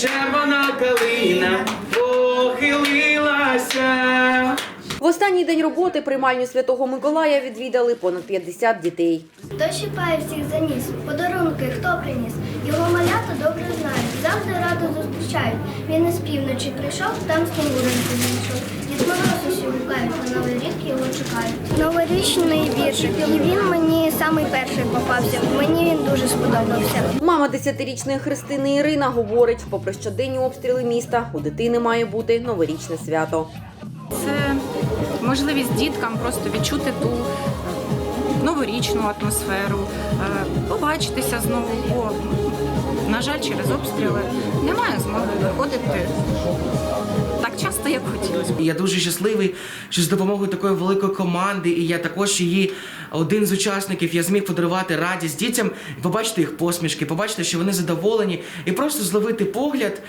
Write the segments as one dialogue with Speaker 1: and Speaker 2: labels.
Speaker 1: червона калина похилилася.
Speaker 2: В останній день роботи приймальню Святого Миколая відвідали понад 50 дітей.
Speaker 3: Хто щипає всіх за ніс, подарунки хто приніс, його малята добре знають, завжди радо зустрічають. Він із півночі прийшов, там снігуреньку знайшов. Дід Мороз усі гукають, на Новий рік його чекають. Новорічний віршик, і він мені самий перший попався. Мені він дуже сподобався.
Speaker 2: Мама 10-річної Христини Ірина говорить, попри щоденні обстріли міста, у дитини має бути новорічне свято.
Speaker 4: Це можливість діткам просто відчути ту новорічну атмосферу, е, побачитися знову. Бо, на жаль, через обстріли немає змоги виходити
Speaker 1: І Я дуже щасливий, що з допомогою такої великої команди, і я також її один з учасників, я зміг подарувати радість дітям, побачити їх посмішки, побачити, що вони задоволені, і просто зловити погляд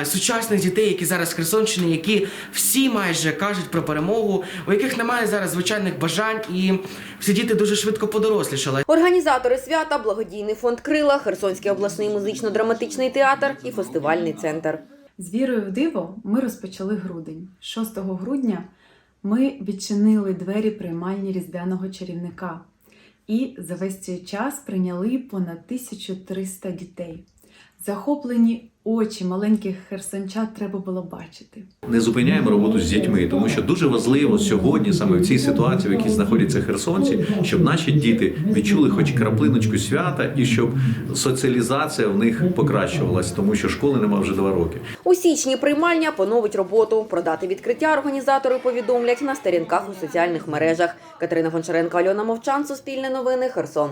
Speaker 1: е, сучасних дітей, які зараз з Херсонщини, які всі майже кажуть про перемогу, у яких немає зараз звичайних бажань, і всі діти дуже швидко подорослішали.
Speaker 2: Організатори свята благодійний фонд Крила, Херсонський обласний музично-драматичний театр і фестивальний центр.
Speaker 5: З вірою в диво ми розпочали грудень. 6 грудня ми відчинили двері приймальні різдвяного чарівника і за весь цей час прийняли понад 1300 дітей. Захоплені очі маленьких херсончат треба було бачити.
Speaker 6: не зупиняємо роботу з дітьми, тому що дуже важливо сьогодні, саме в цій ситуації, в якій знаходяться херсонці, щоб наші діти відчули хоч краплиночку свята і щоб соціалізація в них покращувалась, тому що школи нема вже два роки.
Speaker 2: У січні приймальня поновить роботу. Про дати відкриття організатори повідомлять на сторінках у соціальних мережах. Катерина Гончаренко, Альона Мовчан, Суспільне новини, Херсон.